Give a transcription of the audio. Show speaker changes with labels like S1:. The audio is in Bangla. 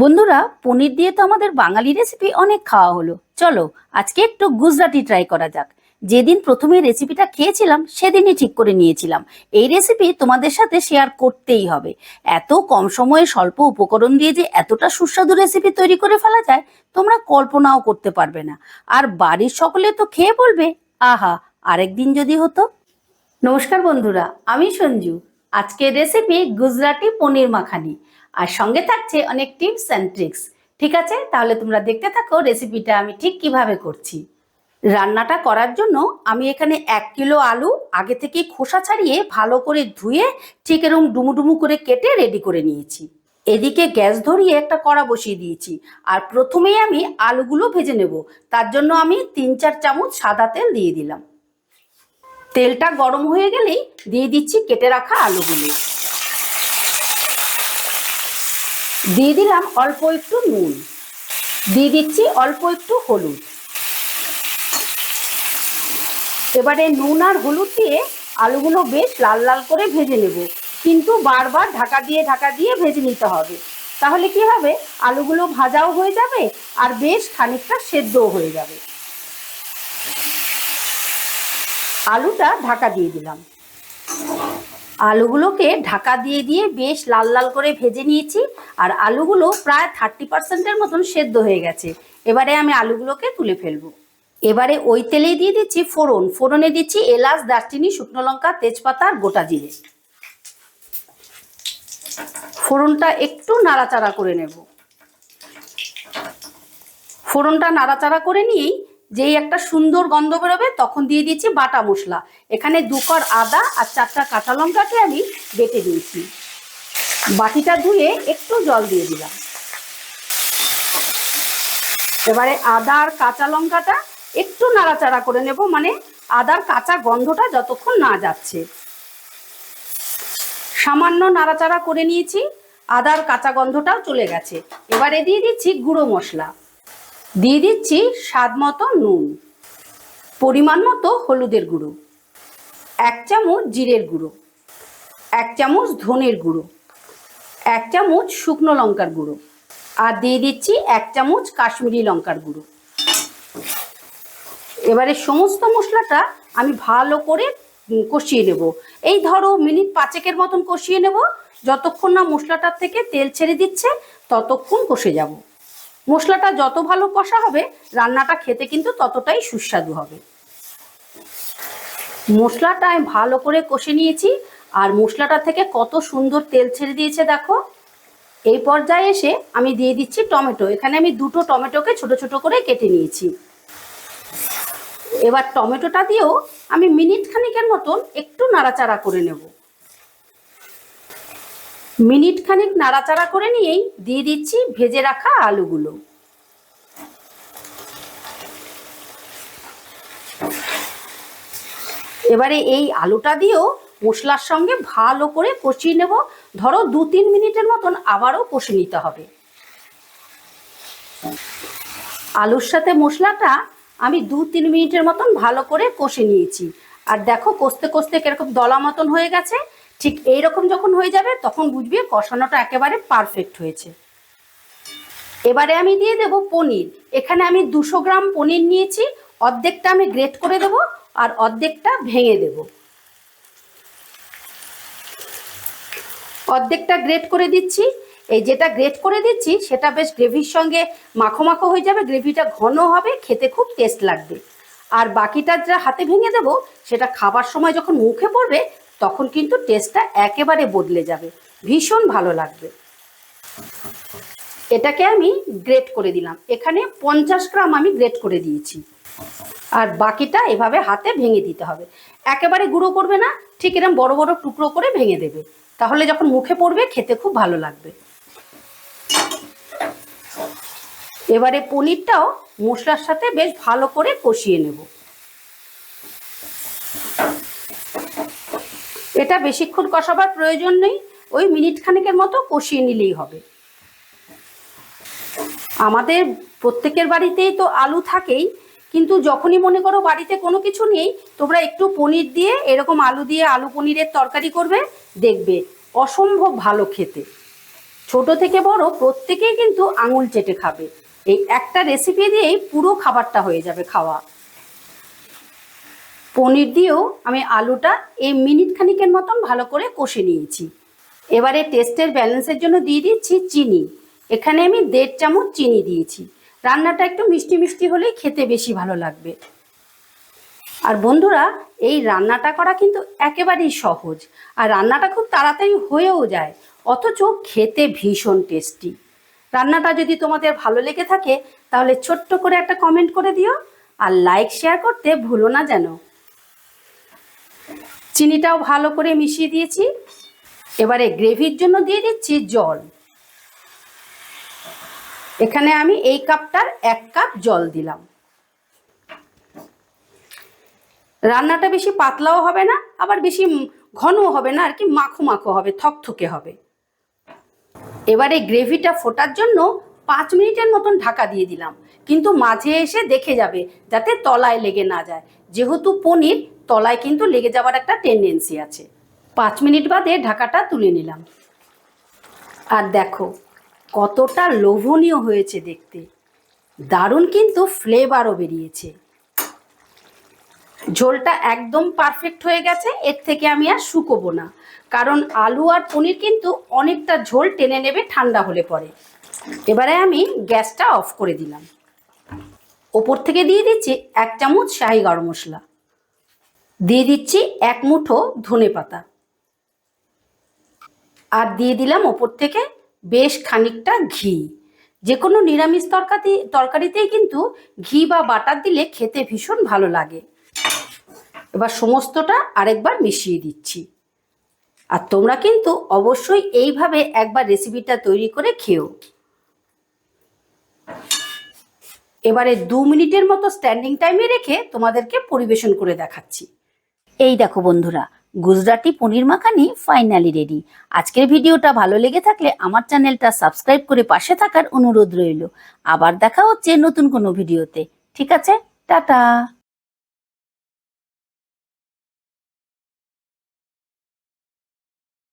S1: বন্ধুরা, পনির দিয়ে তো আমাদের বাঙালি রেসিপি অনেক খাওয়া হলো। চলো, আজকে একটু গুজরাটি ট্রাই করা যাক। যেদিন প্রথমে রেসিপিটা খেয়েছিলাম, সেদিনই ঠিক করে নিয়েছিলাম। এই রেসিপি তোমাদের সাথে শেয়ার করতেই হবে। এত কম সময়ে স্বল্প উপকরণ দিয়ে যে এতটা সুস্বাদু রেসিপি তৈরি করে ফেলা যায়, তোমরা কল্পনাও করতে পারবে না। আর বাড়ির সকলে তো খেয়ে বলবে, আহা, আরেকদিন যদি হতো। নমস্কার বন্ধুরা, আমি সঞ্জু। আজকের রেসিপি গুজরাটি পনির মাখানি। আর সঙ্গে থাকছে অনেক টিপস অ্যান্ড ট্রিক্স ঠিক আছে? তাহলে তোমরা দেখতে থাকো রেসিপিটা আমি ঠিক কীভাবে করছি। রান্নাটা করার জন্য আমি এখানে এক কিলো আলু আগে থেকে খোসা ছাড়িয়ে ভালো করে ধুয়ে ঠিক এরকম ডুমুডুমু করে কেটে রেডি করে নিয়েছি। এদিকে গ্যাস ধরিয়ে একটা কড়া বসিয়ে দিয়েছি। আর প্রথমেই আমি আলুগুলো ভেজে নেব। তার জন্য আমি তিন চার চামচ সাদা তেল দিয়ে দিলাম। তেলটা গরম হয়ে গেলেই দিয়ে দিচ্ছি কেটে রাখা আলুগুলো। দিয়ে দিলাম অল্প একটু নুন। দিয়ে দিচ্ছি অল্প একটু হলুদ। এবারে নুন আর হলুদ দিয়ে আলুগুলো বেশ লাল লাল করে ভেজে নেব। কিন্তু বারবার ঢাকা দিয়ে ঢাকা দিয়ে ভেজে নিতে হবে। তাহলে কি হবে? আলুগুলো ভাজাও হয়ে যাবে আর বেশ খানিকটা সেদ্ধও হয়ে যাবে। আলুটা ঢাকা দিয়ে দিলাম। আলুগুলোকে ঢাকা দিয়ে দিয়ে বেশ লাল লাল করে ভেজে নিয়েছি, আর আলুগুলো প্রায় থার্টি পার্সেন্টের মতন সেদ্ধ হয়ে গেছে। এবারে আমি আলুগুলোকে তুলে ফেলব। এবারে ওই তেলেই দিয়ে দিচ্ছি ফোড়ন। ফোড়নে দিচ্ছি এলাচ, দারচিনি, শুকনো লঙ্কা, তেজপাতা, আর গোটা জিরে। ফোড়নটা একটু নাড়াচাড়া করে নেব। ফোড়নটা নাড়াচাড়া করে নিয়েই যেই একটা সুন্দর গন্ধ বেরোবে, তখন দিয়ে দিচ্ছি বাটা মশলা। এখানে দুকর আদা আর চারটা কাঁচা লঙ্কাকে আমি বেটে দিয়েছি বাটিটা ধুয়ে একটু জল দিয়ে দিলাম। এবারে আদা আর কাঁচা লঙ্কাটা একটু নাড়াচাড়া করে নেব মানে আদার কাঁচা গন্ধটা যতক্ষণ না যাচ্ছে। সামান্য নাড়াচাড়া করে নিয়েছি, আদার কাঁচা গন্ধটাও চলে গেছে। এবারে দিয়ে দিচ্ছি গুঁড়ো মশলা। দিয়ে দিচ্ছি স্বাদ মতো নুন। পরিমাণ মতো হলুদের গুঁড়ো। এক চামচ জিরের গুঁড়ো। এক চামচ ধনের গুঁড়ো। এক চামচ শুকনো লঙ্কার গুঁড়ো। আর দিয়ে দিচ্ছি এক চামচ কাশ্মীরি লঙ্কার গুঁড়ো। এবারে সমস্ত মশলাটা আমি ভালো করে কষিয়ে নেব। এই ধরো মিনিট পাঁচেকের মতন কষিয়ে নেব। যতক্ষণ না মশলাটার থেকে তেল ছেড়ে দিচ্ছে, ততক্ষণ কষে যাব। মশলাটা যত ভালো কষা হবে, রান্নাটা খেতে কিন্তু ততটাই সুস্বাদু হবে। মশলাটা আমি ভালো করে কষে নিয়েছি, আর মশলাটা থেকে কত সুন্দর তেল ছেড়ে দিয়েছে দেখো। এই পর্যায়ে এসে আমি দিয়ে দিচ্ছি টমেটো। এখানে আমি দুটো টমেটোকে ছোট ছোট করে কেটে নিয়েছি। এবার টমেটোটা দিয়েও আমি মিনিট খানিকের মতন একটু নাড়াচাড়া করে নেব। মিনিট খানিক নাড়াচাড়া করে নিয়েই দিয়ে দিচ্ছি ভেজে রাখা আলুগুলো। এবারে এই আলুটা দিয়েও মশলার সঙ্গে ভালো করে কষিয়ে নেব। ধরো দু তিন মিনিটের মতন আবারও কষে নিতে হবে। আলুর সাথে মশলাটা আমি দু তিন মিনিটের মতন ভালো করে কষে নিয়েছি। আর দেখো কষতে কষতে কীরকম দলা মতন হয়ে গেছে। ঠিক এই রকম যখন হয়ে যাবে, তখন বুঝবে কষানোটা একেবারে পারফেক্ট হয়েছে। এবারে আমি দিয়ে দেব পনির। এখানে আমি দুশো গ্রাম পনির নিয়েছি, অর্ধেকটা আমি গ্রেট করে দেব আর অর্ধেকটা ভেঙে দেব। অর্ধেকটা গ্রেট করে দিচ্ছি। এই যেটা গ্রেট করে দিচ্ছি, সেটা বেশ গ্রেভির সঙ্গে মাখো মাখো হয়ে যাবে গ্রেভিটা ঘন হবে, খেতে খুব টেস্ট লাগবে। আর বাকিটা যা হাতে ভেঙে দেবো, সেটা খাবার সময় যখন মুখে পড়বে তখন কিন্তু টেস্টটা একেবারে বদলে যাবে। ভীষণ ভালো লাগবে। এটাকে আমি গ্রেট করে দিলাম। এখানে পঞ্চাশ গ্রাম আমি গ্রেট করে দিয়েছি। আর বাকিটা এভাবে হাতে ভেঙে দিতে হবে। একেবারে গুঁড়ো করবে না, ঠিক এরকম বড় বড় টুকরো করে ভেঙে দেবে। তাহলে যখন মুখে পড়বে, খেতে খুব ভালো লাগবে। এবারে পনিরটাও মশলার সাথে বেশ ভালো করে কষিয়ে নেব। এটা বেশিক্ষণ কষাবার প্রয়োজন নেই, ওই মিনিট খানেকের মতো কষিয়ে নিলেই হবে। আমাদের প্রত্যেকের বাড়িতেই তো আলু থাকেই, কিন্তু যখনই মনে করো বাড়িতে কোনো কিছু নেই, তোমরা একটু পনির দিয়ে এরকম আলু দিয়ে আলু পনিরের তরকারি করবে, দেখবে অসম্ভব ভালো খেতে। ছোট থেকে বড় প্রত্যেকেই কিন্তু আঙুল চেটে খাবে। এই একটা রেসিপি দিয়েই পুরো খাবারটা হয়ে যাবে খাওয়া। পনির দিয়েও আমি আলুটা এই মিনিট খানিকের মতন ভালো করে কষে নিয়েছি। এবারে টেস্টের ব্যালেন্সের জন্য দিয়ে দিচ্ছি চিনি। এখানে আমি দেড় চামচ চিনি দিয়েছি। রান্নাটা একটু মিষ্টি মিষ্টি হলেই খেতে বেশি ভালো লাগবে। আর বন্ধুরা, এই রান্নাটা করা কিন্তু একেবারেই সহজ। আর রান্নাটা খুব তাড়াতাড়ি হয়েও যায়, অথচ খেতে ভীষণ টেস্টি। রান্নাটা যদি তোমাদের ভালো লেগে থাকে, তাহলে ছোট্ট করে একটা কমেন্ট করে দিও। আর লাইক, শেয়ার করতে ভুলো না যেন। চিনিটাও ভালো করে মিশিয়ে দিয়েছি। এবারে গ্রেভির জন্য দিয়ে দিচ্ছি জল। এখানে আমি এই কাপটার এক কাপ জল দিলাম। রান্নাটা বেশি পাতলাও হবে না, আবার বেশি ঘনও হবে না, আর কি মাখো মাখো হবে, থকথকে হবে। এবারে গ্রেভিটা ফোটার জন্য পাঁচ মিনিটের মতন ঢাকা দিয়ে দিলাম। কিন্তু মাঝে এসে দেখে যাবে, যাতে তলায় লেগে না যায়। যেহেতু পনির তলায় কিন্তু লেগে যাওয়ার একটা টেন্ডেন্সি আছে। পাঁচ মিনিট বাদে ঢাকাটা তুলে নিলাম। আর দেখো, কতটা লোভনীয় হয়েছে দেখতে। দারুণ কিন্তু ফ্লেভারও বেরিয়েছে। ঝোলটা একদম পারফেক্ট হয়ে গেছে, এর থেকে আমি আর শুকোবো না। কারণ আলু আর পনির কিন্তু অনেকটা ঝোল টেনে নেবে ঠান্ডা হলে পরে। এবারে আমি গ্যাসটা অফ করে দিলাম। ওপর থেকে দিয়ে দিচ্ছি এক চামচ শাহি গরম মশলা। দিয়ে দিচ্ছি এক মুঠো ধনে পাতা। আর দিয়ে দিলাম ওপর থেকে বেশ খানিকটা ঘি। যে কোনো নিরামিষ তরকারি তরকারিতেই কিন্তু ঘি বা বাটার দিলে খেতে ভীষণ ভালো লাগে। এবার সমস্তটা আরেকবার মিশিয়ে দিচ্ছি। আর তোমরা কিন্তু অবশ্যই এইভাবে একবার রেসিপিটা তৈরি করে খেও। এবারে দু মিনিটের মতো স্ট্যান্ডিং টাইমে রেখে তোমাদেরকে পরিবেশন করে দেখাচ্ছি। এই দেখো বন্ধুরা, গুজরাটি পনির মাখানি ফাইনালি রেডি আজকের ভিডিওটা ভালো লেগে থাকলে আমার চ্যানেলটা সাবস্ক্রাইব করে পাশে থাকার অনুরোধ রইল। আবার দেখা হচ্ছে নতুন কোনো ভিডিওতে। ঠিক আছে? টাটা!